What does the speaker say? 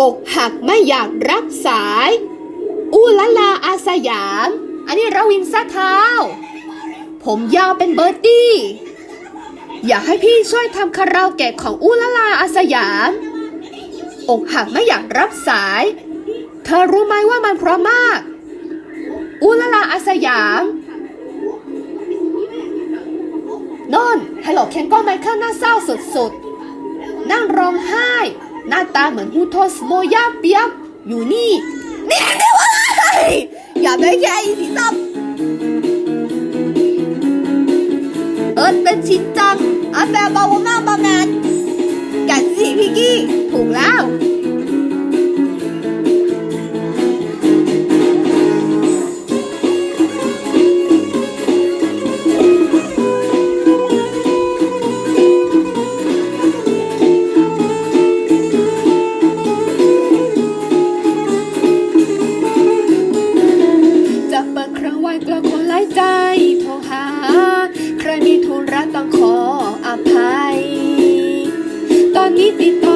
อกหักไม่อยากรับสาย อูละลาอาสยาม อันนี้ราวินซะเท้า ผมยาวเป็นเบอร์ตี้ อยากให้พี่ช่วยทำคาราโอเกะของอูละลาอาสยาม อกหักไม่อยากรับสาย เธอรู้ไหมว่ามันเพราะมาก อูละลาอาสยามนนฮัลโหลเคนก็ไมเคิลหน้าเศร้าสุดๆ นั่งร้องไห้ หน้าตาเหมือนอูโทสโมยาเปียกอยู่นี่เนี่ยนี่วะอย่าไปแค่อีสีซ้ำเอิร์ธเป็นชิ้นจังอาแฟบาวมาบาแมนกันสิพี่กี้ ถูกแล้ว มีธุระต้องขออภัย ตอนนี้ติดต่อ